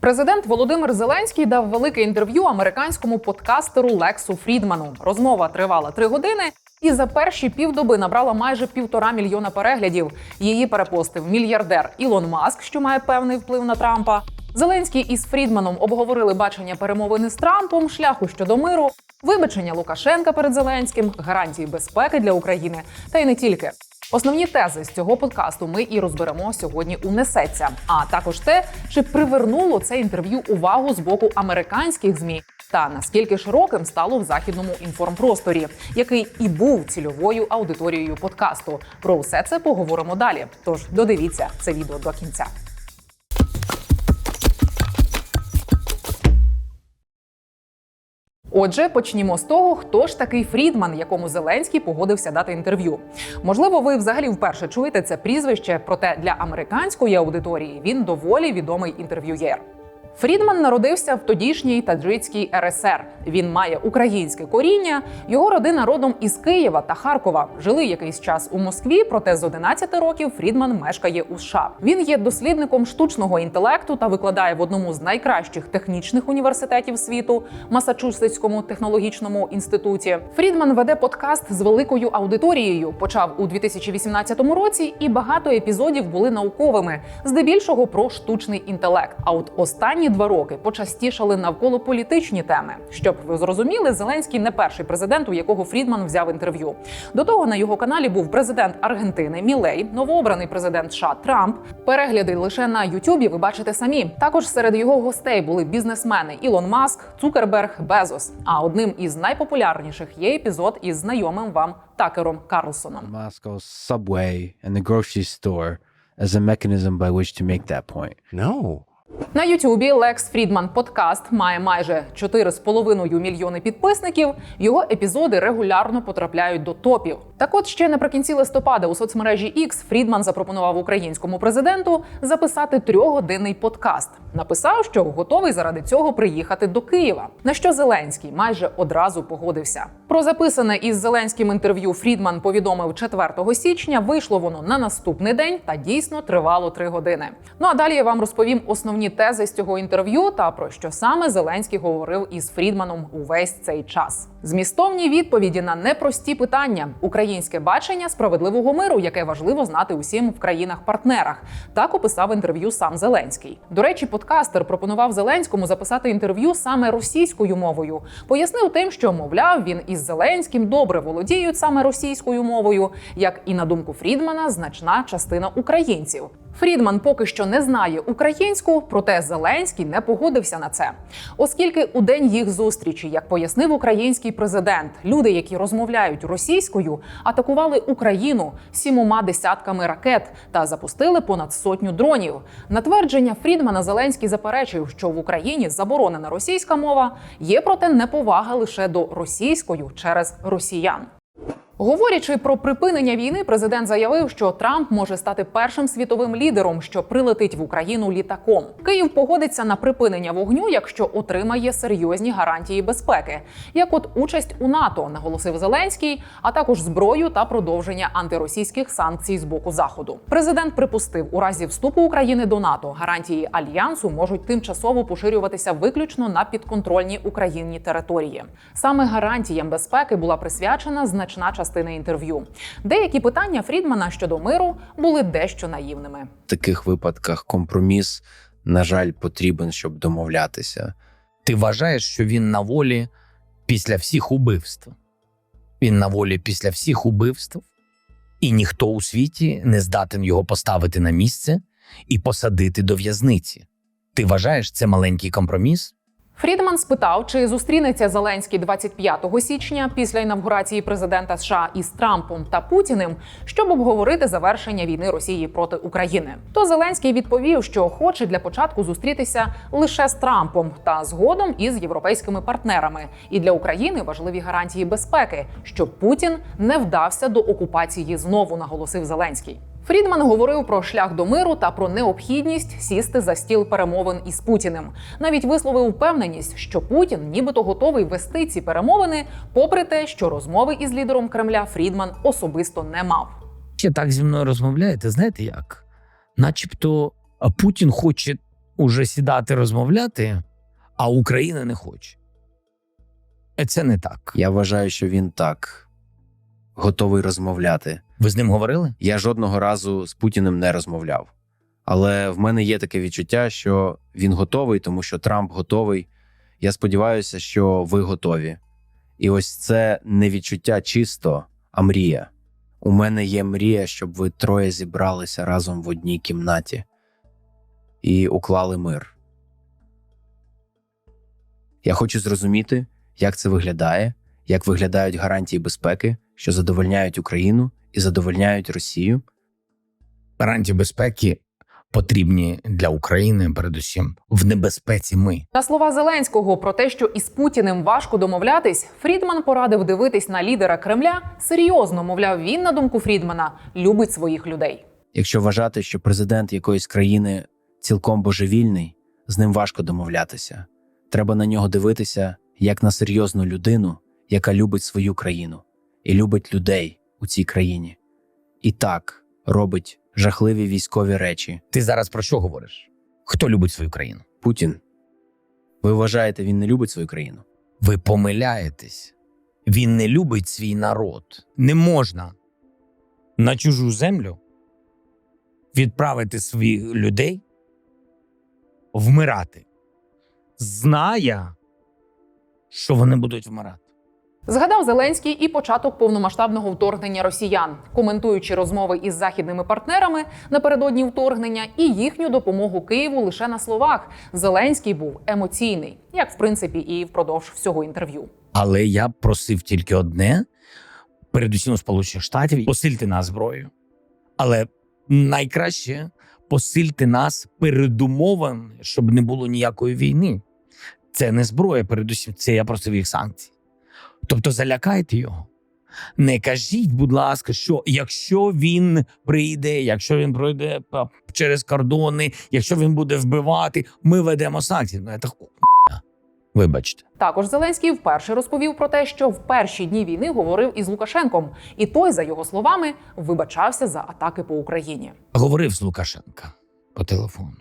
Президент Володимир Зеленський дав велике інтерв'ю американському подкастеру Лексу Фрідману. Розмова тривала три години. І за перші півдоби набрала майже півтора мільйона переглядів. Її перепостив мільярдер Ілон Маск, що має певний вплив на Трампа. Зеленський із Фрідманом обговорили бачення перемовини з Трампом, шляху щодо миру, вибачення Лукашенка перед Зеленським, гарантії безпеки для України та й не тільки. Основні тези з цього подкасту ми і розберемо сьогодні у несеться. А також те, чи привернуло це інтерв'ю увагу з боку американських змі, та наскільки широким стало в західному інформпросторі, який і був цільовою аудиторією подкасту. Про усе це поговоримо далі. Тож додивіться це відео до кінця. Отже, почнімо з того, хто ж такий Фрідман, якому Зеленський погодився дати інтерв'ю. Можливо, ви взагалі вперше чуєте це прізвище, проте для американської аудиторії він доволі відомий інтерв'юєр. Фрідман народився в тодішній таджицькій РСР. Він має українське коріння. Його родина родом із Києва та Харкова. Жили якийсь час у Москві, проте з 11 років Фрідман мешкає у США. Він є дослідником штучного інтелекту та викладає в одному з найкращих технічних університетів світу Масачусетському технологічному інституті. Фрідман веде подкаст з великою аудиторією. Почав у 2018 році, і багато епізодів були науковими, здебільшого про штучний інтелект. А от останні два роки почастішали навколо політичні теми. Щоб ви зрозуміли, Зеленський не перший президент, у якого Фрідман взяв інтерв'ю. До того на його каналі був президент Аргентини Мілей, новообраний президент США Трамп. Перегляди лише на Ютубі ви бачите самі. Також серед його гостей були бізнесмени Ілон Маск, Цукерберг, Безос. А одним із найпопулярніших є епізод із знайомим вам Такером Карлсоном. Moscow's subway and the grocery store as a mechanism by which to make that point. No. На Ютубі Лекс Фрідман подкаст має майже 4,5 мільйони підписників. Його епізоди регулярно потрапляють до топів. Так от ще наприкінці листопада у соцмережі X Фрідман запропонував українському президенту записати трьохгодинний подкаст. Написав, що готовий заради цього приїхати до Києва. На що Зеленський майже одразу погодився. Про записане із Зеленським інтерв'ю Фрідман повідомив 4 січня. Вийшло воно на наступний день та дійсно тривало три години. Ну а далі я вам розповім основні тези з цього інтерв'ю та про що саме Зеленський говорив із Фрідманом увесь цей час. Змістовні відповіді на непрості питання, українське бачення справедливого миру, яке важливо знати усім в країнах-партнерах. Так описав інтерв'ю сам Зеленський. До речі, подкастер пропонував Зеленському записати інтерв'ю саме російською мовою. Пояснив тим, що мовляв він із Зеленським добре володіють саме російською мовою, як і на думку Фрідмана, значна частина українців. Фрідман поки що не знає українську, проте Зеленський не погодився на це, оскільки у день їх зустрічі, як пояснив український президент, люди, які розмовляють російською, атакували Україну сімома десятками ракет та запустили понад сотню дронів. На твердження Фрідмана Зеленський заперечив, що в Україні заборонена російська мова, є проте неповага лише до російської через росіян. Говорячи про припинення війни, президент заявив, що Трамп може стати першим світовим лідером, що прилетить в Україну літаком. Київ погодиться на припинення вогню, якщо отримає серйозні гарантії безпеки, як от участь у НАТО, наголосив Зеленський, а також зброю та продовження антиросійських санкцій з боку заходу. Президент припустив, у разі вступу України до НАТО гарантії альянсу можуть тимчасово поширюватися виключно на підконтрольні Україні території. Саме гарантіям безпеки була присвячена значна частина інтерв'ю. Деякі питання Фрідмана щодо миру були дещо наївними. В таких випадках компроміс, на жаль, потрібен, щоб домовлятися. Ти вважаєш, що він на волі після всіх убивств? Він на волі після всіх убивств, і ніхто у світі не здатен його поставити на місце і посадити до в'язниці. Ти вважаєш це маленький компроміс? Фрідман спитав, чи зустрінеться Зеленський 25 січня після інавгурації президента США із Трампом та Путіним, щоб обговорити завершення війни Росії проти України. То Зеленський відповів, що хоче для початку зустрітися лише з Трампом та згодом із європейськими партнерами. І для України важливі гарантії безпеки, щоб Путін не вдався до окупації знову, наголосив Зеленський. Фрідман говорив про шлях до миру та про необхідність сісти за стіл перемовин із Путіним. Навіть висловив впевненість, що Путін нібито готовий вести ці перемовини, попри те, що розмови із лідером Кремля Фрідман особисто не мав. Ще так зі мною розмовляєте, знаєте як? Начебто Путін хоче уже сідати розмовляти, а Україна не хоче. Е, Це не так. Я вважаю, що він так готовий розмовляти. Ви з ним говорили? Я жодного разу з Путіним не розмовляв. Але в мене є таке відчуття, що він готовий, тому що Трамп готовий. Я сподіваюся, що ви готові. І ось це не відчуття чисто, а мрія. У мене є мрія, щоб ви троє зібралися разом в одній кімнаті і уклали мир. Я хочу зрозуміти, як це виглядає, як виглядають гарантії безпеки, що задовольняють Україну і задовольняють Росію. Гарантії безпеки потрібні для України, передусім в небезпеці. Ми На слова Зеленського про те, що із Путіним важко домовлятись, Фрідман порадив дивитись на лідера Кремля серйозно. Мовляв, він на думку Фрідмана любить своїх людей. Якщо вважати, що президент якоїсь країни цілком божевільний, з ним важко домовлятися. Треба на нього дивитися як на серйозну людину, яка любить свою країну і любить людей у цій країні. І так робить жахливі військові речі. ти зараз про що говориш? Хто любить свою країну? Путін. Ви вважаєте, він не любить свою країну? Ви помиляєтесь. Він не любить свій народ. Не можна на чужу землю відправити своїх людей вмирати, знає, що вони будуть вмирати. Згадав Зеленський і початок повномасштабного вторгнення росіян, коментуючи розмови із західними партнерами напередодні вторгнення і їхню допомогу Києву лише на словах. Зеленський був емоційний, як в принципі і впродовж всього інтерв'ю. Але я просив тільки одне: передусім Сполучених Штатів посильте нас зброєю. Але найкраще посильте нас передумовами, щоб не було ніякої війни. Це не зброя, передусім, це я просив їх санкцій. Тобто залякайте його. Не кажіть, будь ласка, що якщо він прийде, якщо він пройде через кордони, якщо він буде вбивати, ми ведемо санкції. Ну, це хуйня. Вибачте. Також Зеленський вперше розповів про те, що в перші дні війни говорив із Лукашенком, і той, за його словами, вибачався за атаки по Україні. говорив з Лукашенка по телефону.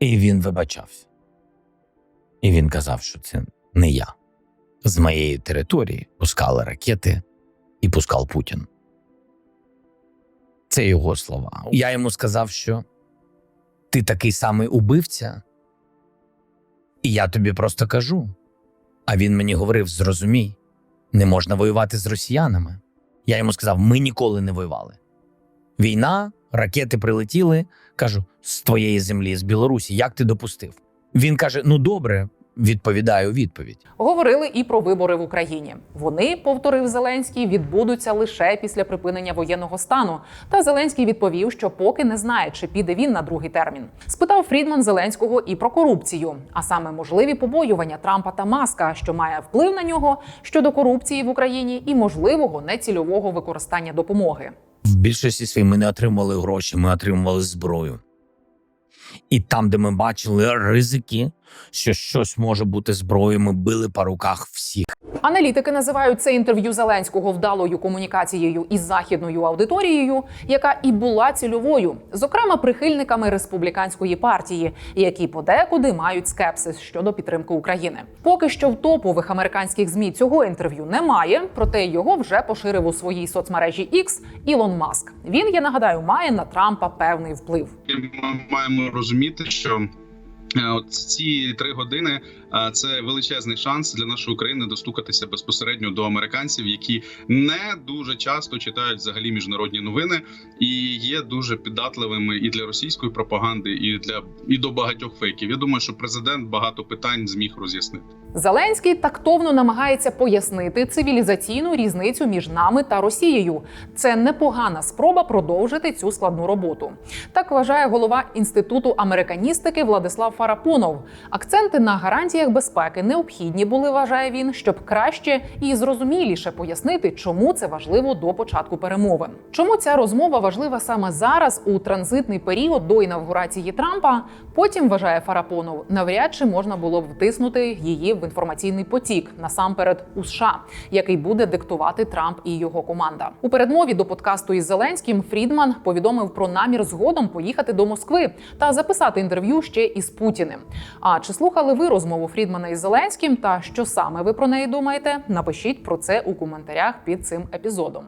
І він вибачався. І він казав, що це не я. З моєї території пускали ракети і пускав Путін. Це його слова. Я йому сказав, що ти такий самий убивця, і я тобі просто кажу. А він мені говорив: зрозумій, не можна воювати з росіянами. Я йому сказав: ми ніколи не воювали. Війна, ракети прилетіли. Кажу, з твоєї землі, з Білорусі, як ти допустив? Він каже: Ну добре, відповідаю відповідь. Говорили і про вибори в Україні. Вони, повторив Зеленський, відбудуться лише після припинення воєнного стану. Та Зеленський відповів, що поки не знає, чи піде він на другий термін. Спитав Фрідман Зеленського і про корупцію, а саме можливі побоювання Трампа та Маска, що має вплив на нього щодо корупції в Україні і можливого нецільового використання допомоги. В більшості своїй ми не отримували гроші, ми отримували зброю. І там, де ми бачили ризики, що щось може бути зброєю, ми били по руках всіх. Аналітики називають це інтерв'ю Зеленського вдалою комунікацією із західною аудиторією, яка і була цільовою, зокрема прихильниками республіканської партії, які подекуди мають скепсис щодо підтримки України. Поки що в топових американських змі цього інтерв'ю немає, проте його вже поширив у своїй соцмережі X Ілон Маск. Він я нагадаю має на Трампа певний вплив. ми маємо розуміти, що от ці три години е, це величезний шанс для нашої України достукатися безпосередньо до американців, які не дуже часто читають взагалі міжнародні новини і є дуже піддатливими і для російської пропаганди, і для і до багатьох фейків. Я думаю, що президент багато питань зміг роз'яснити. Зеленський тактовно намагається пояснити цивілізаційну різницю між нами та Росією. Це непогана спроба продовжити цю складну роботу. Так вважає голова інституту американістики Владислав Фарапонов. Акценти на гарантіях гарантіях безпеки необхідні були, вважає він, щоб краще і зрозуміліше пояснити, чому це важливо до початку перемовин. Чому ця розмова важлива саме зараз у транзитний період до інавгурації Трампа? Потім вважає Фарапонов, навряд чи можна було б втиснути її в інформаційний потік насамперед у США, який буде диктувати Трамп і його команда. У передмові до подкасту із Зеленським Фрідман повідомив про намір згодом поїхати до Москви та записати інтерв'ю ще із Путіним. А чи слухали ви Фрідмана із Зеленським? Та що саме ви про неї думаєте? Напишіть про це у коментарях під цим епізодом.